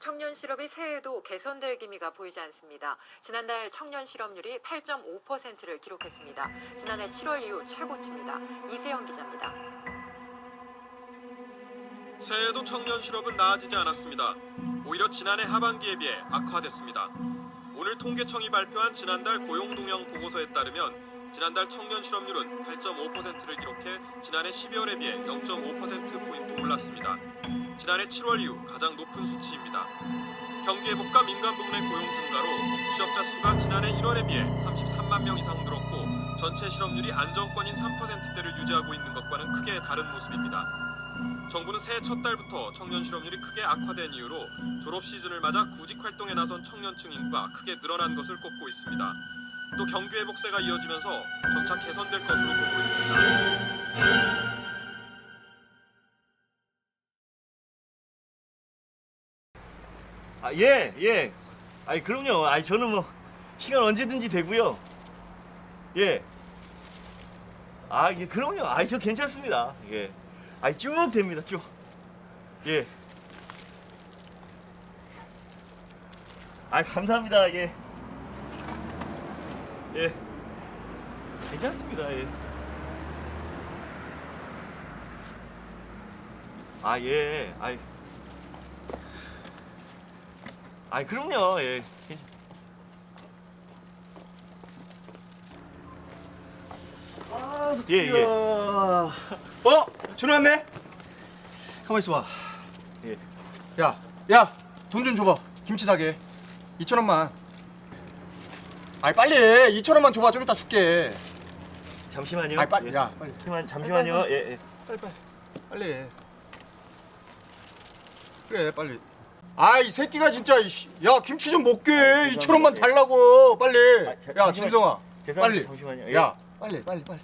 청년 실업이 새해에도 개선될 기미가 보이지 않습니다. 지난달 청년 실업률이 8.5%를 기록했습니다. 지난해 7월 이후 최고치입니다. 이세영 기자입니다. 새해에도 청년 실업은 나아지지 않았습니다. 오히려 지난해 하반기에 비해 악화됐습니다. 오늘 통계청이 발표한 지난달 고용 동향 보고서에 따르면 지난달 청년 실업률은 8.5%를 기록해 지난해 12월에 비해 0.5% 포인트 올랐습니다. 지난해 7월 이후 가장 높은 수치입니다. 경기 회복과 민간 부문의 고용 증가로 취업자 수가 지난해 1월에 비해 33만 명 이상 늘었고 전체 실업률이 안정권인 3%대를 유지하고 있는 것과는 크게 다른 모습입니다. 정부는 새해 첫 달부터 청년 실업률이 크게 악화된 이유로 졸업 시즌을 맞아 구직 활동에 나선 청년층 인구가 크게 늘어난 것을 꼽고 있습니다. 또 경기 회복세가 이어지면서 점차 개선될 것으로 보고 있습니다. 아, 예, 예. 아니, 그럼요. 아니, 저는 뭐, 시간 언제든지 되고요. 예. 아, 예, 그럼요. 아니, 저 괜찮습니다. 예. 아니, 쭉 됩니다, 쭉. 예. 아, 감사합니다. 예. 예. 괜찮습니다. 예. 아, 예. 아이. 아이 그럼요 예 괜찮- 예, 예. 어? 준호 왔네? 가만 있어봐. 예. 야, 야, 돈 좀 줘봐. 김치 사게. 2천 원만. 아이 빨리 2천 원만 줘봐. 좀 이따 줄게. 잠시만요 아이 빨리, 예. 야, 빨리, 잠시만 잠시만요 예, 예. 빨리, 빨리, 빨리. 그래, 빨리. 아 이 새끼가 진짜. 이씨. 야, 김치 좀 먹게. 2천 원만 달라고. 빨리. 아, 자, 야, 잠시만. 죄송합니다. 빨리. 잠시만요 예. 야, 빨리, 빨리, 빨리,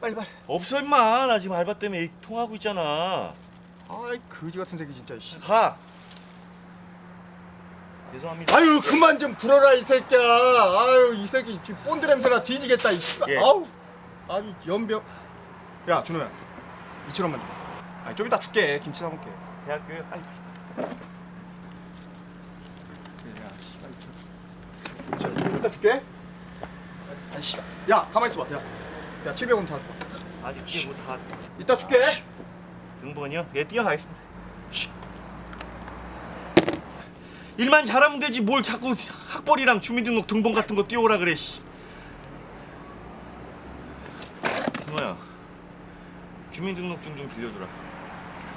빨리, 빨리. 없어 임마 나 지금 알바 때문에 통하고 있잖아 아이 거지 같은 새끼 진짜. 씨. 가 죄송합니다. 아유 그만 좀 불어라 이 새끼야. 아유 이 새끼 지금 본드 냄새나 뒤지겠다 이 씨발. 예. 아우. 아니 연병. 야 준호야. 2천 원만 줘봐. 아니 좀 이따 줄게. 김치 사 먹게. 대학교요 아이. 야 씨발 2천 원좀 이따 줄게. 아이 씨발. 야 가만히 있어봐. 야 야 700원 다 아직 이게 뭐다 이따 줄게. 등본이요? 예 뛰어가겠습니다 일만 잘하면 되지 뭘 자꾸 학벌이랑 주민등록 등본 같은 거 띄워오라 그래 씨. 준호야 주민등록증 좀 빌려주라.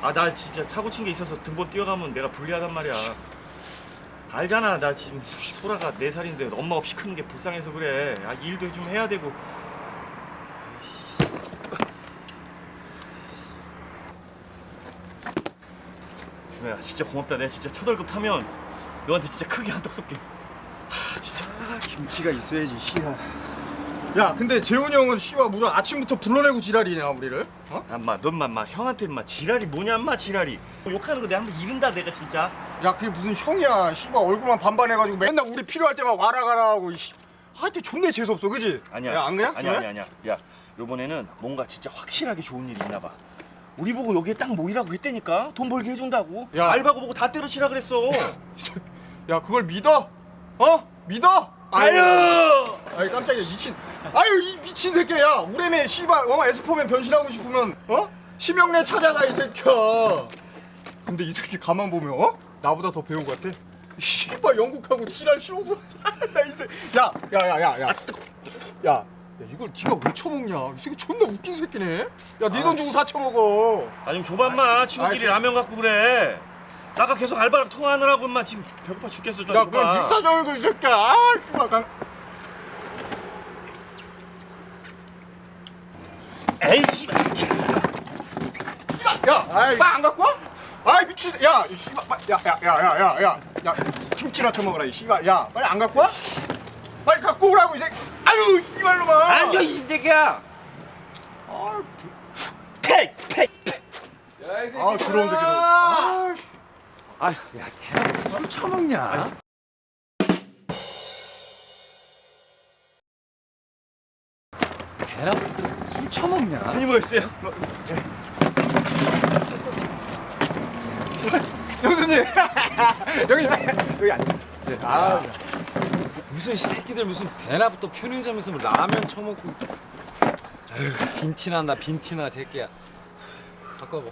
아 나 진짜 사고 친 게 있어서 등본 띄워가면 내가 불리하단 말이야. 알잖아 나 지금 소라가 네살인데 엄마 없이 크는 게 불쌍해서 그래. 아 일도 좀 해야 되고. 준호야 진짜 고맙다. 내가 진짜 첫 월급 타면 너한테 진짜 크게 한턱 쏠게. 아 진짜. 아, 김치가 있어야지 씨야. 야 근데 재훈이 형은 씨발 무려 아침부터 불러내고 지랄이냐 우리를? 어? 엄마 넌마 마 형한테 인마 지랄이 뭐냐 인마 지랄이. 욕하는 거 내가 한번 이른다 내가 진짜. 야 그게 무슨 형이야. 씨발 얼굴만 반반해가지고 맨날 우리 필요할 때만 와라 가라 하고 이 씨. 하여튼 존내 재수 없어 그지? 아니야. 야, 안 그냥? 아니야 아니야 아니야. 야 요번에는 뭔가 진짜 확실하게 좋은 일이 있나 봐 우리 보고 여기에 딱 모이라고 했다니까? 돈 벌게 해준다고? 야. 알바고 보고 다 때려치라 그랬어. 야 그걸 믿어? 어? 믿어? 아유. 아이 깜짝이야 미친. 아유 이 미친 새끼야. 우레메 씨발. 어 에스포맨 변신하고 싶으면 어? 심형래 찾아가 이 새끼야. 근데 이 새끼 가만 보면 어? 나보다 더 배운 것 같아. 씨발 영국하고 지랄 쇼고 나이 새끼 야야 야 야야 야, 야, 이걸 네가 왜 처먹냐? 이 새끼 존나 웃긴 새끼네. 야 네 돈 주고 사 처먹어. 아니 좀 줘봐 인마 친구끼리 아이, 라면 갖고 그래. 나가 계속 알바랑 통화하느라고 인마 지금 배고파 죽겠어 좀 야 그럼 줘봐 니가 저러고 이 새끼야. 아 씨발 강 에이 씨발. 야, 빨안 갖고 와? 아이 미친, 야, 이 씨발, 야, 야, 야, 야, 야, 야, 야, 김치나 처먹어라 이 씨발, 야, 빨리 안 갖고 와? 빨리 갖고 오라고 이 새끼. 아유, 이발로만. 앉아 이 새끼야 아, 아, 더러운 새끼들. 아, 아유 술 처먹냐? 대낮부터 술 처먹냐? 아니 뭐였어요 형수님 여기 여기 앉으세요. 네. 아, 무슨 새끼들 무슨 대나부터 편의점에서 뭐 라면 처먹고. 아유 빈티난다 빈티나 새끼야. 바꿔봐.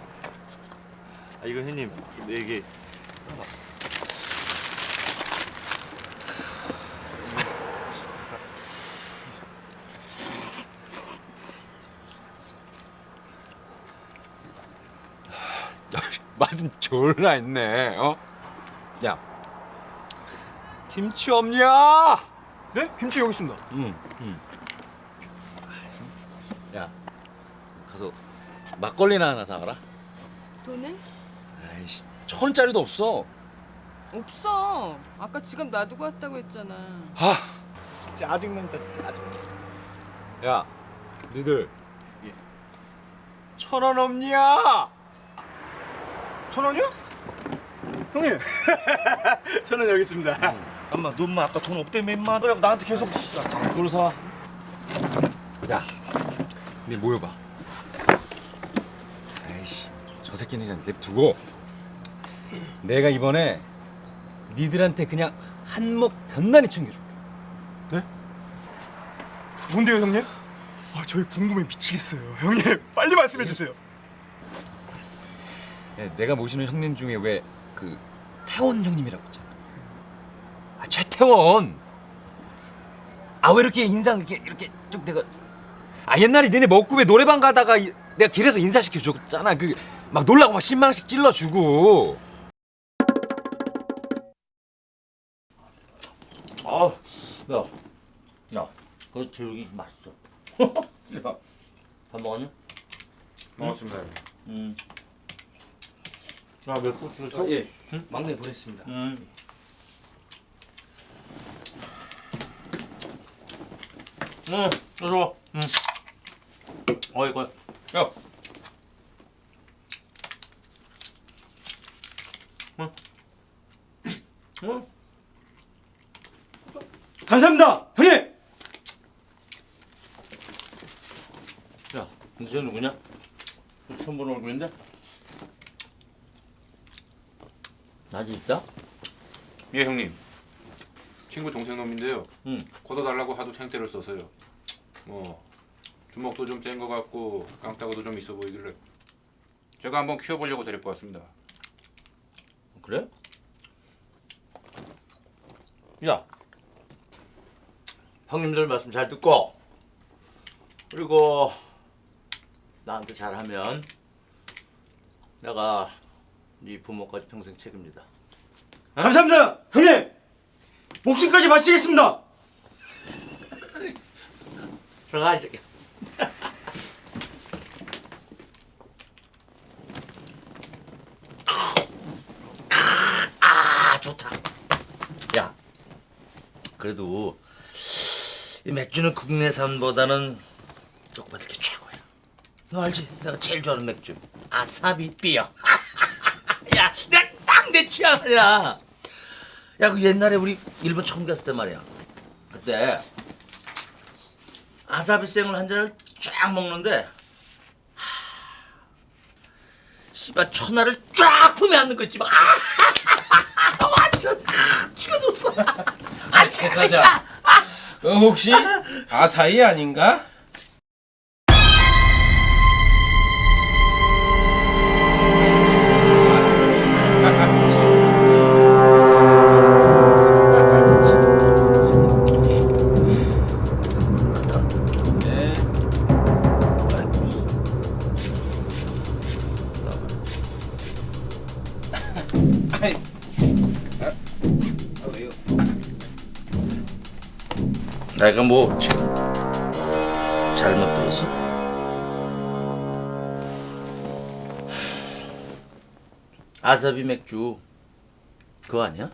아 이거 형님 네, 이게. 맛은 졸라 있네 어? 야 김치 없냐? 네? 김치 여기 있습니다. 응, 응. 야 가서 막걸리나 하나 사와라 돈은? 아이씨 천 원짜리도 없어 없어. 아까 지갑 놔두고 왔다고 했잖아. 아, 짜증난다 짜증. 야 니들 천원 없냐? 천 원이요? 형님 천 원 여기 있습니다. 엄마 너 엄마 아까 돈 없대며 임마. 너 나한테 계속 그걸 사와. 야, 니 모여봐. 아이씨 저 새끼는 그냥 냅두고. 내가 이번에 니들한테 그냥 한몫 단단히 챙겨줄게. 뭔데요 형님? 아 저희 궁금해 미치겠어요. 형님 빨리 말씀해 주세요. 야, 내가 모시는 형님 중에 왜 그 태원 형님이라고 있잖아 아 최태원 아 왜 이렇게 인상 이렇게 이렇게 쭉 내가 아 옛날에 니네 먹구에 노래방 가다가 이- 내가 길에서 인사시켜 줬잖아 그 막 놀라고 막 10만 원씩 찔러 주고 아, 야, 야, 그 제육이 맛있어. 야, 밥 먹었냐? 고맙습니다. 음. 야, 맵고 찍었어? 예, 막내 보냈습니다. 음. 응, 어서 와. 응. 어, 이거, 야. 응. 응. 감사합니다 형님. 야, 근데 쟤 누구냐? 처음 보는 얼굴인데? 아직 있다? 예, 형님. 친구 동생 놈인데요. 응. 걷어달라고 하도 생떼를 써서요. 뭐 주먹도 좀 센 것 같고 깡따구도 좀 있어 보이길래 제가 한번 키워보려고 데리고 왔습니다. 그래? 야, 형님들 말씀 잘 듣고 그리고 나한테 잘하면 내가 네 부모까지 평생 책임지다. 감사합니다 형님. 목숨까지 바치겠습니다. 들어가 이 새끼. 아 좋다. 야, 그래도 이 맥주는 국내산보다는 쪽받을 게 최고야. 너 알지? 내가 제일 좋아하는 맥주 아사비 삐어. 야, 내가 딱 내 취향이야. 야, 그 옛날에 우리 일본 처음 갔을 때 말이야. 그때 아사비 생을 한 잔을 쫙 먹는데 하, 씨발 천하를 쫙 품에 안는 거 있지 막 아, 완전 죽어줬어 아 제사장. 어, 혹시 아사히 아닌가? 내가 뭐 잘못 들었어? 아사비 맥주 그거 아니야?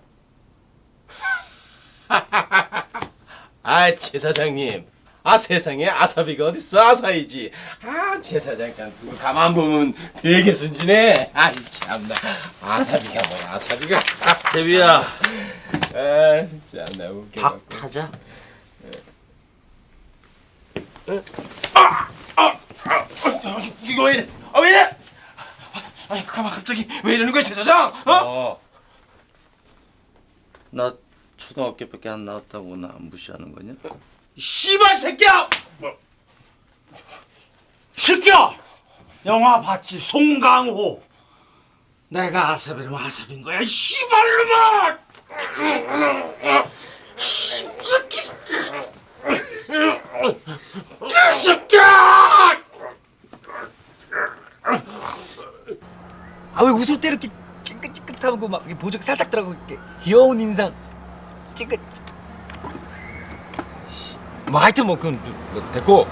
아, 제사장님. 아, 세상에 아사비가 어딨어, 아사이지. 아, 제사장 참 두고 가만 보면 되게 순진해. 아이, 참나. 아사비가 뭐야, 아사비가. 제비야 아, 참나 웃겨. 밥 타자 이거 왜 이래? 아, 왜 이래? 아니, 그 가만 갑자기 왜 이러는 거야 제사장? 어? 어. 나 초등학교밖에 안 나왔다고 나 무시하는 거냐? 씨발 새끼야! 새끼야! 영화 봤지? 송강호. 내가 아삽이면 아삽인 거야. 씨발놈아! 새끼! 개새끼야! 아 왜 웃을 때 이렇게 찡긋찡긋하고 막 이렇게 보조 살짝 들어가고 이렇게 귀여운 인상. 찡긋 뭐 하여튼 뭐 그건 좀 뭐 됐고.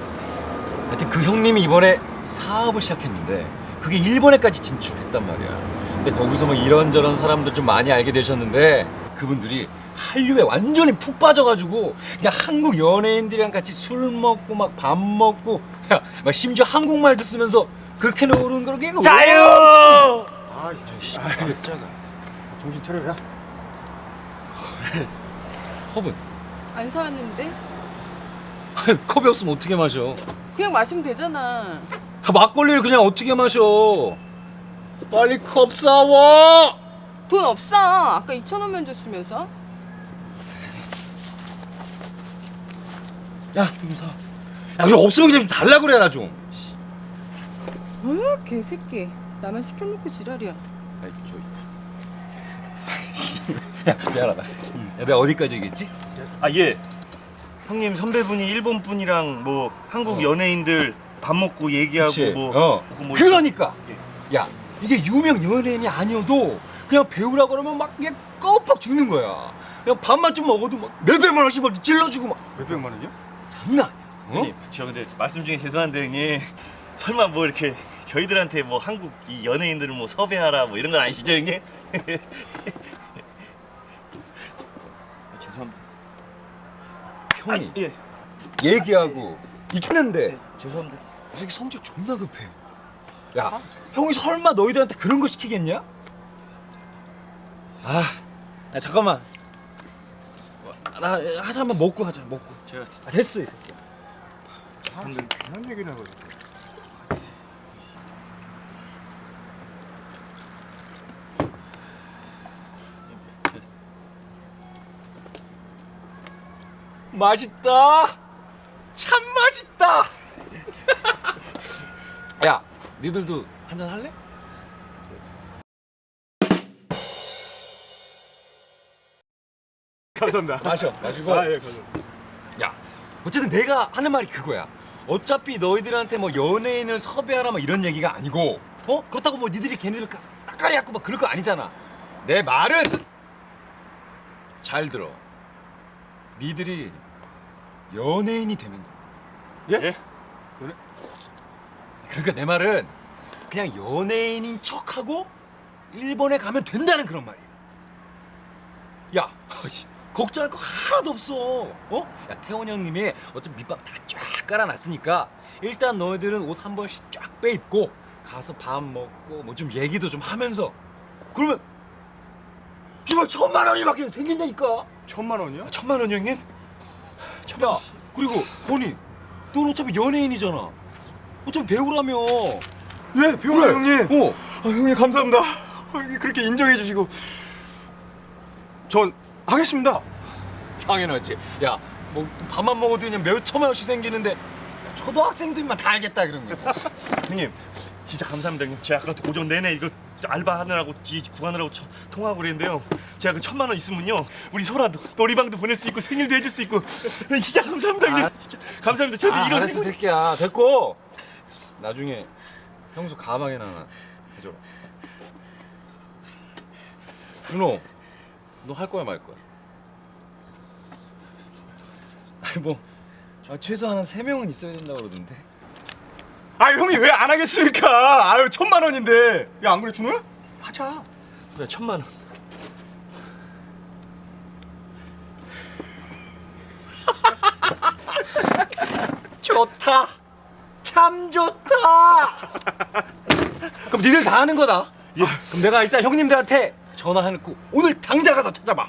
하여튼 그 형님이 이번에 사업을 시작했는데 그게 일본에까지 진출했단 말이야. 근데 거기서 뭐 이런저런 사람들 좀 많이 알게 되셨는데 그분들이 한류에 완전히 푹 빠져가지고 그냥 한국 연예인들이랑 같이 술 먹고 막 밥 먹고 야, 막 심지어 한국말도 쓰면서 그렇게 노는 그렇게 자유! 정신 차려 야. 컵은 안 사왔는데? 컵이 없으면 어떻게 마셔 그냥 마시면 되잖아. 아, 막걸리를 그냥 어떻게 마셔 빨리 컵 사와 돈 없어. 아까 2천 원만 줬으면서. 야좀 사. 야 그럼 없으면 그냥 좀 달라 그래라 좀 어, 개새끼. 나만 시켜놓고 지랄이야. 아이 저 야, 미안하다. 야, 내가 어디까지 얘기했지? 아 예. 형님 선배분이 일본 분이랑 뭐 한국 연예인들 밥 먹고 얘기하고 그치? 뭐, 어. 뭐 그러니까. 야, 이게 유명 연예인이 아니어도 그냥 배우라 그러면 막 그냥 껌뻑 죽는 거야. 그냥 밥만 좀 먹어도 막 몇백만 원씩 막 찔러주고 막 몇백만 원이요? 장난 아니야. 어? 형님 저 근데 말씀 중에 죄송한데 형님 설마 뭐 이렇게 저희들한테 뭐 한국 이 연예인들을 뭐 섭외하라 뭐 이런 건 아니시죠 형님? 아, 죄송합니다. 형이 예. 얘기하고 있는데 죄송합니다. 이 새끼 성질 존나 급해. 야, 형이 설마 너희들한테 그런 거 시키겠냐? 아, 야, 잠깐만. 나 하나만 먹고 하자. 먹고. 제가 아, 됐어. 이 새끼야. 방금 그런 얘기나 해. 맛있다. 참 맛있다. 야, 니들도 한잔 할래? 감사합니다. 마셔. 마시고. 아, 예, 감사합니다. 야, 어쨌든 내가 하는 말이 그거야. 어차피 너희들한테 뭐 연예인을 섭외하라 뭐 이런 얘기가 아니고, 어? 그렇다고 뭐 니들이 걔네들 가서 따까리 갖고 막 그럴 거 아니잖아. 내 말은 잘 들어. 니들이 연예인이 되면 돼. 예? 그러니까 내 말은 그냥 연예인인 척하고 일본에 가면 된다는 그런 말이야. 야, 걱정할 거 하나도 없어. 어? 야, 태원 형님이 어차피 밑밥 다 쫙 깔아놨으니까 일단 너희들은 옷한 번씩 쫙 빼입고 가서 밥 먹고 뭐 좀 얘기도 좀 하면서 그러면 정말 천만 원이 밖에 생긴다니까. 천만 원이요? 아, 천만 원 형님? 야, 그리고 건이, 넌 어차피 연예인이잖아. 어차피 배우라며. 예, 배우라 형님. 어. 아, 형님 감사합니다. 아, 그렇게 인정해 주시고 전 하겠습니다. 당연하지. 야, 뭐 밥만 먹어도 그냥 몇 천만 원씩 생기는데 야, 초등학생들만 다 알겠다 그런 거. 형님 진짜 감사합니다 형님. 제가 아까 오전 내내 이거 알바 하느라고 이 구하느라고 저- 통화하고 그랬는데요. 제가 그 천만 원 있으면요 우리 소라도 놀이방도 보낼 수 있고 생일도 해줄 수 있고 진짜 감사합니다 형님. 진짜 감사합니다. 저도 아, 이런 알았어 행운- 새끼야. 됐고. 나중에 형수 가방에나 하나 해줘라. 준호, 너 할 거야 말 거야? 아니 뭐 아, 최소한 한 세 명은 있어야 된다 고 그러던데. 아, 형이 왜 안 하겠습니까? 아유, 천만 원인데. 야, 안 그래 준호야? 하자. 그래 천만 원. 좋다. 참 좋다. 그럼 니들 다 하는 거다. 예. 그럼 내가 일단 형님들한테 전화해놓고 오늘 당장 가서 찾아봐.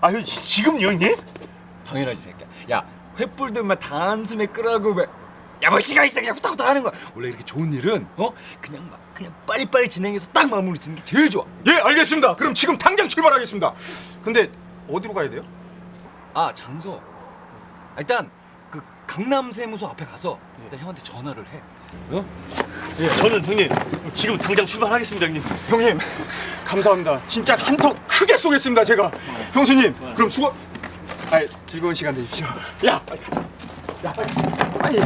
아유 지- 지금요 형님? 당연하지 새끼야. 야 횃불들만 단숨에 끄라고 왜 야뭐 시간 있어 그냥 후딱후딱 하는 거야 원래 이렇게 좋은 일은 어 그냥 막 그냥 빨리빨리 진행해서 딱 마무리 짓는 게 제일 좋아 예 알겠습니다. 그럼 지금 당장 출발하겠습니다. 근데 어디로 가야 돼요? 아 장소 아, 일단 그 강남 세무서 앞에 가서 일단 형한테 전화를 해 어? 저는 형님 지금 당장 출발하겠습니다 형님. 형님 감사합니다. 진짜 한턱 크게 쏘겠습니다 제가. 형수님 그럼 수고. 아 즐거운 시간 되십시오. 야 빨리 가자. 야 빨리. 빨리.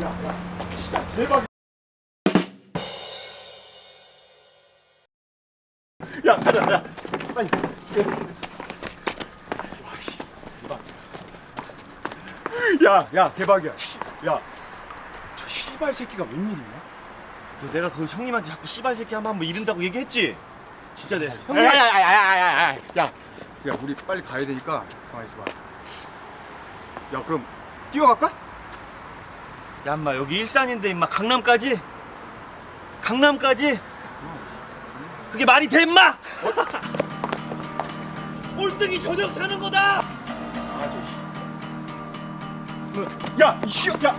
야, 야, 진짜 대박. 야 가자 야 빨리. 야, 야, 대박이야. 야, 저 씨발 새끼가 뭔 일이냐? 너 내가 그 형님한테 자꾸 씨발 새끼 하면 한번 뭐 이른다고 얘기했지? 진짜 내 형님. 야야야야야야. 야, 야, 우리 빨리 가야 되니까 가만 있어봐. 야, 그럼 뛰어갈까? 야, 인마 여기 일산인데 인마 강남까지? 강남까지? 그게 말이 돼 인마? 어? 꼴등이 저녁 사는 거다. 야, 이씨, 야,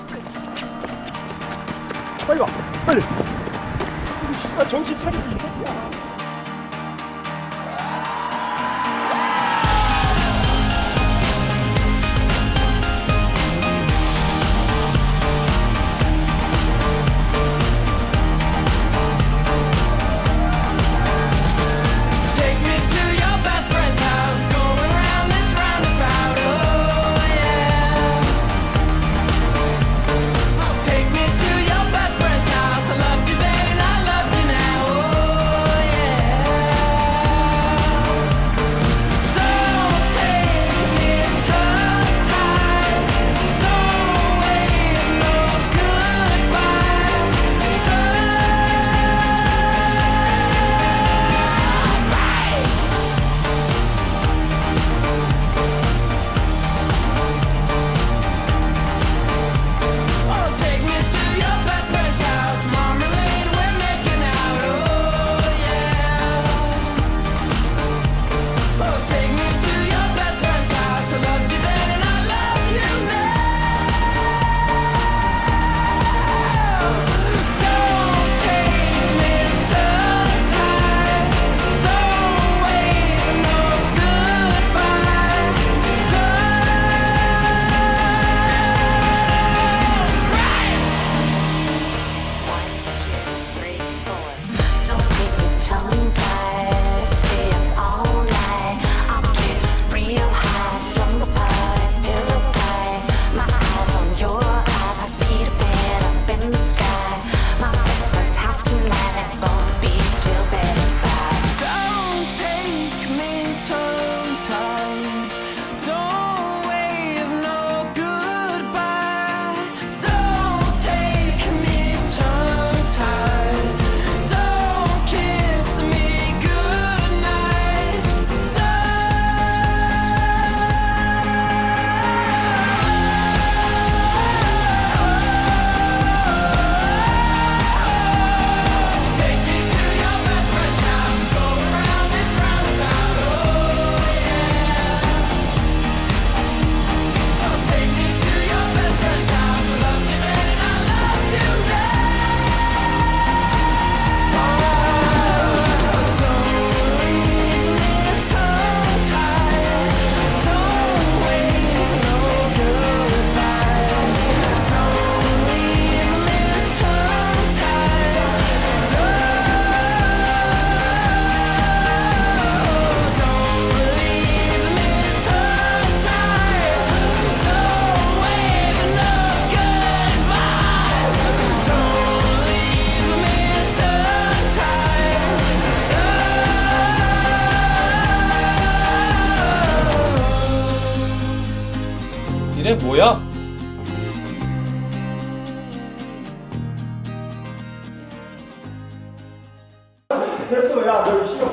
빨리 와, 빨리. 우리 씨발 정신 차리고 이 새끼야.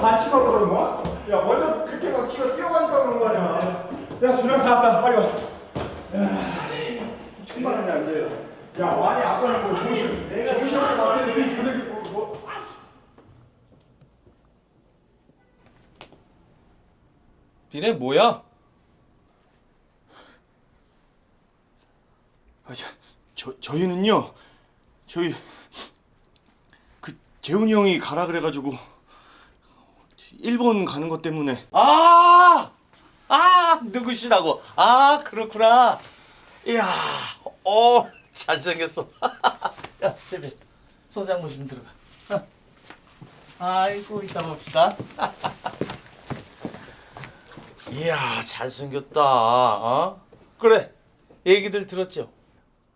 반칙하고 그러는 거야? 야, 먼저 그렇게 막 키가 뛰어가니까 그런 거 아니야? 야, 준영 다 왔다, 빨리 와. 야, 충만하냐 안 돼. 야, 완이 아까는 뭐 정신, 정신없게 왔는데 이 저녁에 뭐, 뭐. 니네 뭐야? 아, 저, 저 저희는요. 저희 그 재훈이 형이 가라 그래가지고 일본 가는 것 때문에 아, 아 누구시라고? 아 그렇구나. 이야, 어 잘생겼어. 야, 세배 소장모 좀 들어가. 어. 아이고 이따 봅시다. 이야 잘생겼다. 어? 그래 얘기들 들었죠?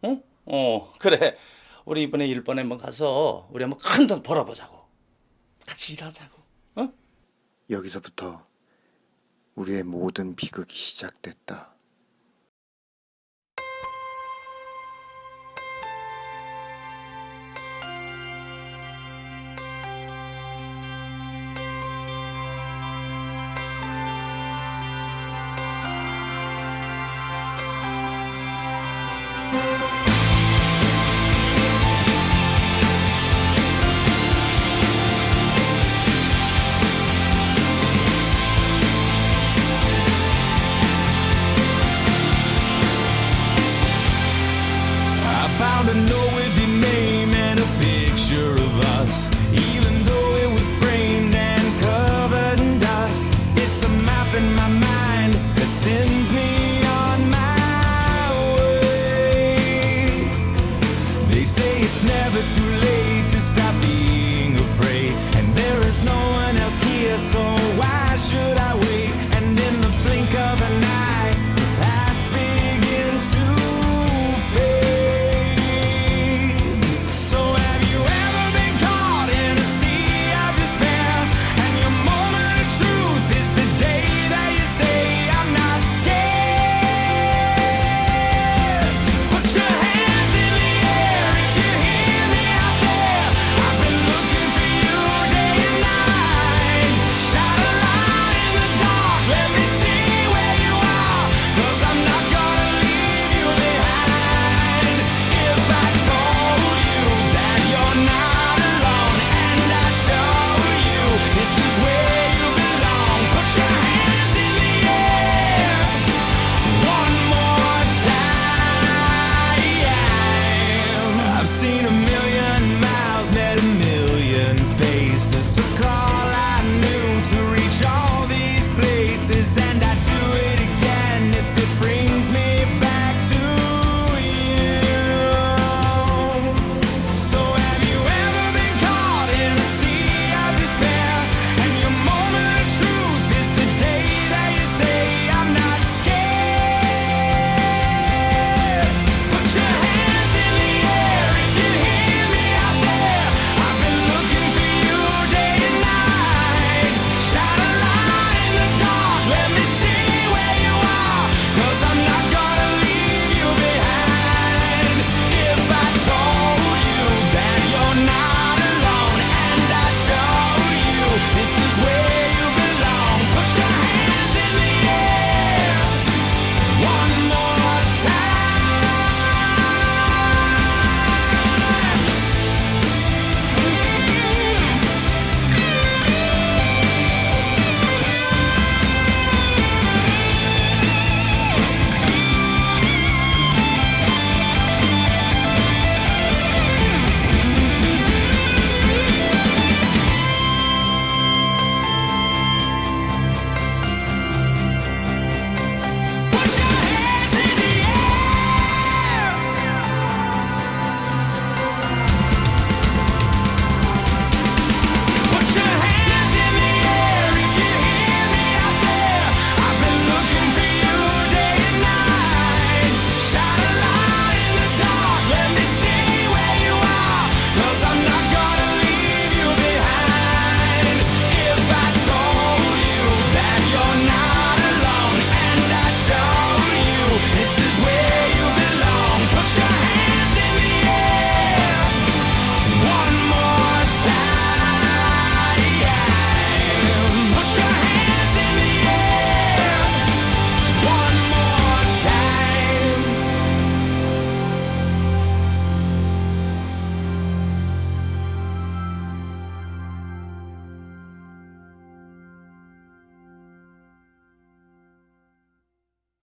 응? 어 그래 우리 이번에 일본에 한번 가서 우리 한번 큰 돈 벌어보자고. 같이 일하자고. 어? 여기서부터 우리의 모든 비극이 시작됐다.